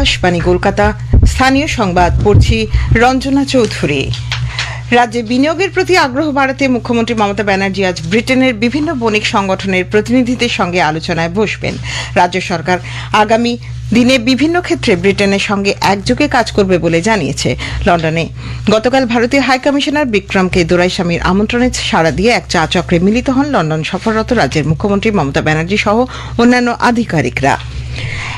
আকাশবাণী কলকাতা। স্থানীয় সংবাদ, পড়ছি রঞ্জনা চৌধুরী। রাজ্যে বিনিয়োগের প্রতি আগ্রহ বাড়াতে মুখ্যমন্ত্রী মমতা ব্যানার্জি আজ ব্রিটেনের বিভিন্ন বণিক সংগঠনের প্রতিনিধিদের সঙ্গে আলোচনায় বসবেন। রাজ্য সরকার আগামী দিনে বিভিন্ন ক্ষেত্রে ব্রিটেনের সঙ্গে একযোগে কাজ করবে বলে জানিয়েছে লন্ডনে। গতকাল ভারতীয় হাই হাইকমিশনার বিক্রমকে দোরাইস্বামীর আমন্ত্রণে সাড়া দিয়ে এক চা চক্রে মিলিত হন লন্ডন সফররত রাজ্যের মুখ্যমন্ত্রী মমতা ব্যানার্জি সহ অন্যান্য আধিকারিকরা।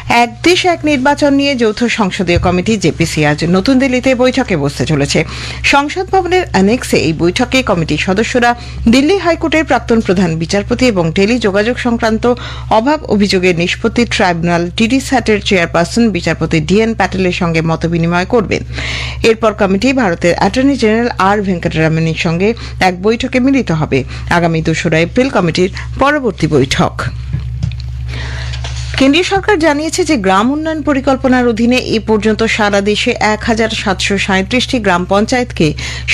এক দেশ, এক নির্বাচন নিয়ে যৌথ সংসদীয় কমিটি জেপিসি আজ নতুন দিল্লিতে বৈঠকে বসতে চলেছে। সংসদ ভবনের অ্যানেক্সে এই বৈঠকে কমিটির সদস্যরা দিল্লি হাইকোর্টের প্রাক্তন প্রধান বিচারপতি এবং টেলি যোগাযোগ সংক্রান্ত অভাব অভিযোগের নিষ্পত্তি ট্রাইব্যুনাল টিডি স্যাটের চেয়ারপারসন বিচারপতি ডিএন প্যাটেলের সঙ্গে মত বিনিময় করবেন। এরপর কমিটি ভারতের অ্যাটর্নি জেনারেল আর ভেঙ্কটরামনের সঙ্গে এক বৈঠকে মিলিত হবে। আগামী দোসরা এপ্রিল কমিটির পরবর্তী বৈঠক। কেন্দ্রীয় সরকার জানিয়েছে যে গ্রাম উন্নয়ন পরিকল্পনার অধীনে এ পর্যন্ত সারা দেশে এক হাজার সাতশো সাঁত্রিশটি গ্রাম পঞ্চায়েতকে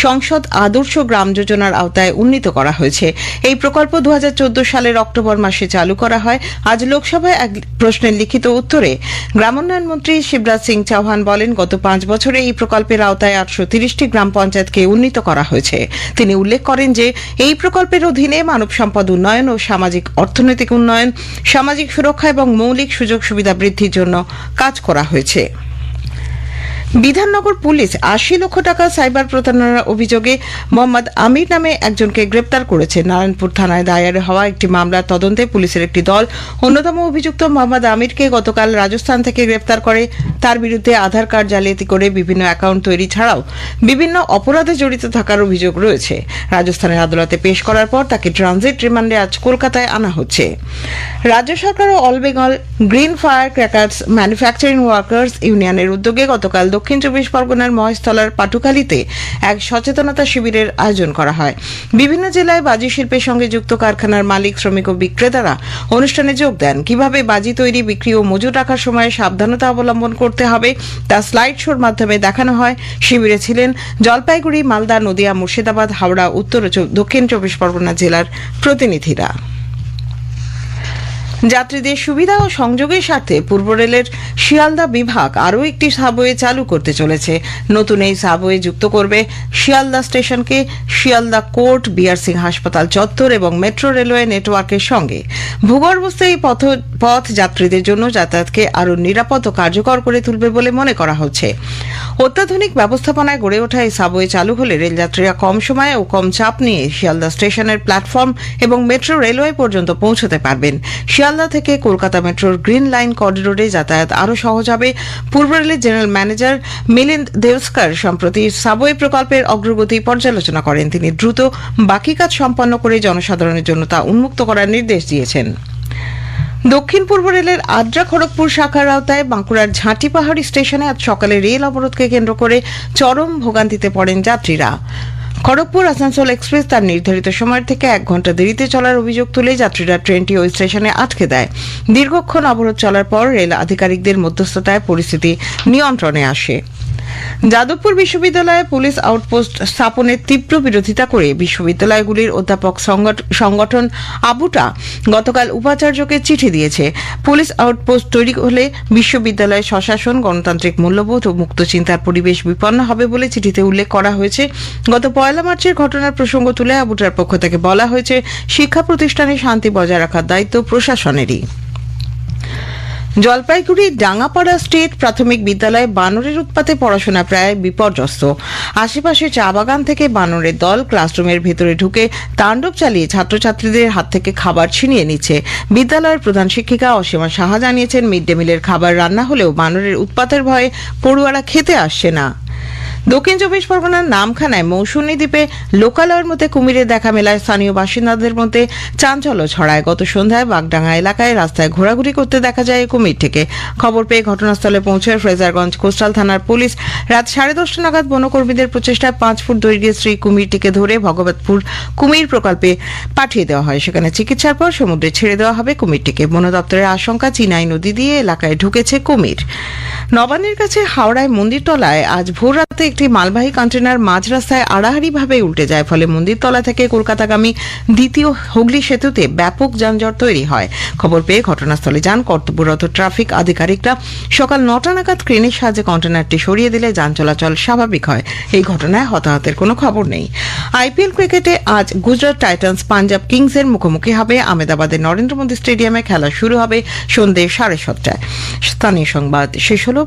সংসদ আদর্শ গ্রাম যোজনার আওতায় উন্নীত করা হয়েছে। এই প্রকল্প দু হাজার চোদ্দ সালের অক্টোবর মাসে চালু করা হয়। আজ লোকসভায় এক প্রশ্নের লিখিত উত্তরে গ্রামোন্নয়ন মন্ত্রী শিবরাজ সিং চৌহান বলেন, গত পাঁচ বছরে এই প্রকল্পের আওতায় আটশো তিরিশটি গ্রাম পঞ্চায়েতকে উন্নীত করা হয়েছে। তিনি উল্লেখ করেন যে, এই প্রকল্পের অধীনে মানব সম্পদ উন্নয়ন ও সামাজিক অর্থনৈতিক উন্নয়ন, সামাজিক সুরক্ষা এবং মৌলিক সুযোগ সুবিধা বৃদ্ধির জন্য কাজ করা হয়েছে। বিধাননগর পুলিশ আশি লক্ষ টাকা সাইবার প্রতারণার অভিযোগে মোহাম্মদ আমির নামে একজনকে গ্রেপ্তার করেছে। নারায়ণপুর থানায় দায়ের হওয়া একটি মামলার তদন্তে পুলিশের একটি দল অন্যতম অভিযুক্ত মোহাম্মদ আমিরকে গতকাল রাজস্থান থেকে গ্রেপ্তার করে। তার বিরুদ্ধে আধার কার্ড জালিয়াতি করে বিভিন্ন অ্যাকাউন্ট তৈরি ছাড়াও বিভিন্ন অপরাধে জড়িত থাকার অভিযোগ রয়েছে। রাজস্থানের আদালতে পেশ করার পর তাকে ট্রানজিট রিমান্ডে আজ কলকাতায় আনা হচ্ছে। রাজ্য সরকার ও all Bengal green fire crackers manufacturing workers ইউনিয়নের উদ্যোগে গতকাল দক্ষিণ চব্বিশ পরগনার মহেশতলার পাটুখালীতে এক সচেতনতা শিবিরের আয়োজন করা হয়। বিভিন্ন জেলায় বাজি শিল্পের সঙ্গে যুক্ত কারখানার মালিক, শ্রমিক ও বিক্রেতারা অনুষ্ঠানে যোগ দেন। কীভাবে বাজি তৈরি, বিক্রি ও মজুত রাখার সময় সাবধানতা অবলম্বন করতে হবে, তা স্লাইড শোর মাধ্যমে দেখানো হয়। শিবিরে ছিলেন জলপাইগুড়ি, মালদা, নদিয়া, মুর্শিদাবাদ, হাওড়া, উত্তর ও দক্ষিণ চব্বিশ পরগনা জেলার প্রতিনিধিরা। যাত্রীদের সুবিধা ও সংযোগের স্বার্থে পূর্ব রেলের শিয়ালদা বিভাগ আরও একটি সাবওয়ে চালু করতে চলেছে। নতুন এই সাবওয়ে যুক্ত করবে শিয়ালদা স্টেশনকে শিয়ালদা কোর্ট, বিআর সিং হাসপাতাল চত্বর এবং মেট্রো রেলওয়ে নেটওয়ার্কের সঙ্গে। ভূগর্ভস্থ এই পথ পথ যাত্রীদের জন্য যাতায়াতকে আরও নিরাপদ ও কার্যকর করে তুলবে বলে মনে করা হচ্ছে। অত্যাধুনিক ব্যবস্থাপনায় গড়ে ওঠা এই সাবওয়ে চালু হলে রেলযাত্রীরা কম সময়ে ও কম চাপ নিয়ে শিয়ালদা স্টেশনের প্ল্যাটফর্ম এবং মেট্রো রেলওয়ে পর্যন্ত পৌঁছতে পারবেন। শিয়ালদা থেকে কলকাতা মেট্রোর গ্রিন লাইন করিডোরে যাতায়াত আরও সহজ হবে। পূর্ব রেলের জেনারেল ম্যানেজার মিলিন্দ দেওস্কর সম্প্রতি সাবওয়ে প্রকল্পের অগ্রগতি পর্যালোচনা করেন। তিনি দ্রুত বাকি কাজ সম্পন্ন করে জনসাধারণের জন্য তা উন্মুক্ত করার নির্দেশ দিয়েছেন। দক্ষিণ পূর্ব রেলের আদ্রা খড়গপুর শাখার আওতায় বাঁকুড়ার ঝাঁটি পাহাড়ি স্টেশনে আজ সকালে রেল অবরোধকে কেন্দ্র করে চরম ভোগান্তিতে পড়েন যাত্রীরা। খড়গপুর আসানসোল এক্সপ্রেস তার নির্ধারিত সময়ের থেকে এক ঘণ্টা দেরিতে চলার অভিযোগ তুলে যাত্রীরা ট্রেনটি ওই স্টেশনে আটকে দেয়। দীর্ঘক্ষণ অবরোধ চলার পর রেল আধিকারিকদের মধ্যস্থতায় পরিস্থিতি নিয়ন্ত্রণে আসে। যাদবপুর বিশ্ববিদ্যালয়ে পুলিশ আউটপোস্ট স্থাপনের তীব্র বিরোধিতা করে বিশ্ববিদ্যালয়গুলির অধ্যাপক সংগঠ- সংগঠন আবুটা গতকাল উপাচার্যকে চিঠি দিয়েছে। পুলিশ আউটপোস্ট তৈরি হলে বিশ্ববিদ্যালয় স্বশাসন, গণতান্ত্রিক মূল্যবোধ ও মুক্ত চিন্তার পরিবেশ বিপন্ন হবে বলে চিঠিতে উল্লেখ করা হয়েছে। গত পয়লা মার্চের ঘটনার প্রসঙ্গ তুলে আবুটার পক্ষ থেকে বলা হয়েছে, শিক্ষা প্রতিষ্ঠানে শান্তি বজায় রাখার দায়িত্ব প্রশাসনেরই। জলপাইগুড়ি ডাঙ্গাপাড়া স্টেট প্রাথমিক বিদ্যালয়ে বানরের উৎপাতে পড়াশোনা প্রায় বিপর্যস্ত। আশেপাশে চা বাগান থেকে বানরের দল ক্লাসরুমের ভেতরে ঢুকে তাণ্ডব চালিয়ে ছাত্রছাত্রীদের হাত থেকে খাবার ছিনিয়ে নিচ্ছে। বিদ্যালয়ের প্রধান শিক্ষিকা অসীমা সাহা জানিয়েছেন মিড ডে মিলের খাবার রান্না হলেও বানরের উৎপাতের ভয়ে পড়ুয়ারা খেতে আসছে না। দক্ষিণ চব্বিশ পরগনার নামখানায় মৌসুমী দ্বীপে লোকালয়ের মধ্যে কুমিরের দেখা মেলায় স্থানীয় বাসিন্দাদের মধ্যে চাঞ্চল্য ছড়ায়। গত সন্ধ্যায় বাগডাঙ্গা এলাকায় রাস্তায় ঘোরাঘুরি করতে দেখা যায় কুমিরটিকে খবর পেয়ে ঘটনাস্থলে পৌঁছয় ফ্রেজারগঞ্জ কোস্টাল থানার পুলিশ রাত সাড়ে দশটা নাগাদ বনকর্মীদের প্রচেষ্টায় পাঁচ ফুট দৈর্ঘ্যের শ্রী কুমিরটিকে ধরে ভগবতপুর কুমির প্রকল্পে পাঠিয়ে দেওয়া হয়। সেখানে চিকিৎসার পর সমুদ্রে ছেড়ে দেওয়া হবে কুমিরটিকে। বন দপ্তরের আশঙ্কা, চিনাই নদী দিয়ে এলাকায় ঢুকেছে কুমির। নবান্নের কাছে হাওড়ায় মন্দিরতলায় আজ ভোর রাতে একটি মালবাহী কন্টেনার মাঝ রাস্তায় আড়াআড়িভাবে উল্টে যায়, ফলে মন্দিরতলা থেকে কলকাতাগামী দ্বিতীয় হুগলি সেতুতে ব্যাপক যানজট তৈরি হয়। খবর পেয়ে ঘটনাস্থলে যান কর্তব্যরত ট্রাফিক আধিকারিকরা। সকাল নটা নাগাদ ক্রেনের সাহায্যে কন্টেনারটি সরিয়ে দিলে যান চলাচল স্বাভাবিক হয়। এই ঘটনায় হতাহতের কোনো খবর নেই। আইপিএল ক্রিকেটে আজ গুজরাট টাইটান্স পাঞ্জাব কিংসের মুখোমুখি হবে। আহমেদাবাদের নরেন্দ্র মোদী স্টেডিয়ামে খেলা শুরু হবে সন্ধ্যে সাড়ে সাতটায়। স্থানীয় সংবাদ শেষ হলো।